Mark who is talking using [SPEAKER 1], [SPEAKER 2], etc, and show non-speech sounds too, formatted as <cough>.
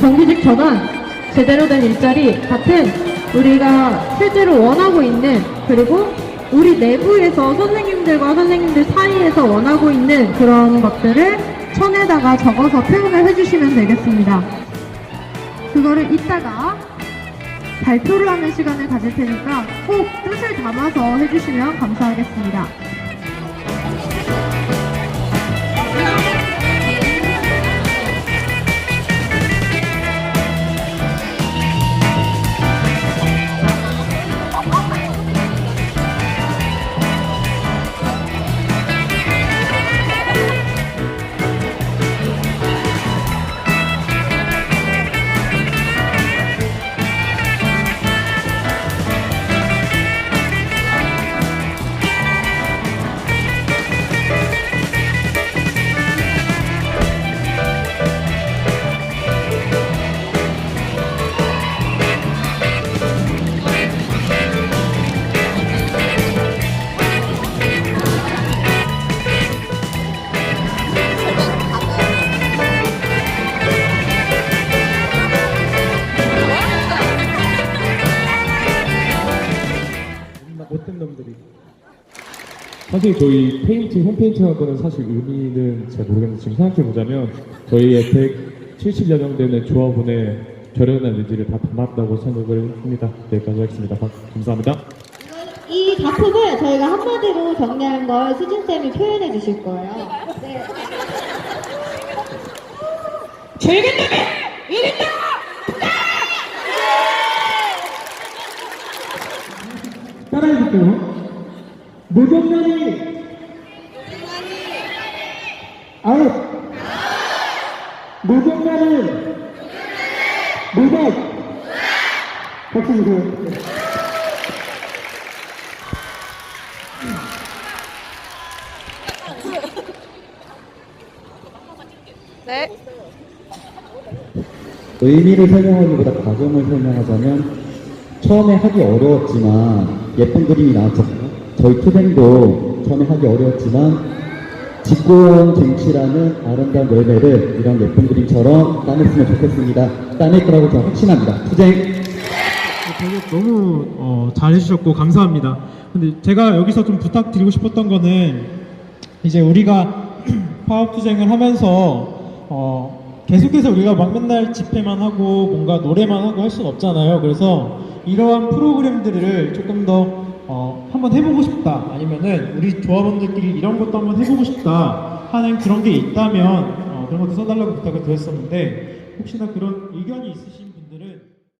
[SPEAKER 1] 정규직 전환, 제대로 된 일자리 같은 우리가 실제로 원하고 있는 그리고 우리 내부에서 선생님들과 선생님들 사이에서 원하고 있는 그런 것들을 천에다가 적어서 표현을 해주시면 되겠습니다. 그거를 이따가 발표를 하는 시간을 가질 테니까 꼭 뜻을 담아서 해주시면 감사하겠습니다.
[SPEAKER 2] 못된 놈들이. 사실 저희 페인팅, 홈페인팅 한 거는 사실 의미는 잘 모르겠는데 지금 생각해 보자면 저희의 170여 명 되는 조합원의 결연한 의지를 다 담았다고 생각을 합니다. 여기까지 하겠습니다. 박- 감사합니다.
[SPEAKER 3] 이 작품을 저희가 한마디로 정리한 걸 수진쌤이 표현해 주실 거예요. 네.
[SPEAKER 4] 따라해볼게요. 무정란이 아웃 무정란은 무덕 박수 주세요.
[SPEAKER 5] 의미를 설명하기보다 과정을 설명하자면 처음에 하기 어려웠지만 예쁜 그림이 나왔잖아요. 저희 투쟁도 처음에 하기 어려웠지만 직고형 쟁취라는 아름다운 열매를 이런 예쁜 그림처럼 따냈으면 좋겠습니다. 따낼 거라고 저는 확신합니다. 투쟁!
[SPEAKER 6] 되게 너무 어, 잘 해주셨고 감사합니다. 근데 제가 여기서 좀 부탁드리고 싶었던 거는 이제 우리가 <clears throat> 파업 투쟁을 하면서 어, 계속해서 우리가 막 맨날 집회만 하고 뭔가 노래만 하고 할 수는 없잖아요. 그래서 이러한 프로그램들을 조금 더 어, 한번 해보고 싶다. 아니면은 우리 조합원들끼리 이런 것도 한번 해보고 싶다 하는 그런 게 있다면 어, 그런 것도 써달라고 부탁을 드렸었는데 혹시나 그런 의견이 있으시면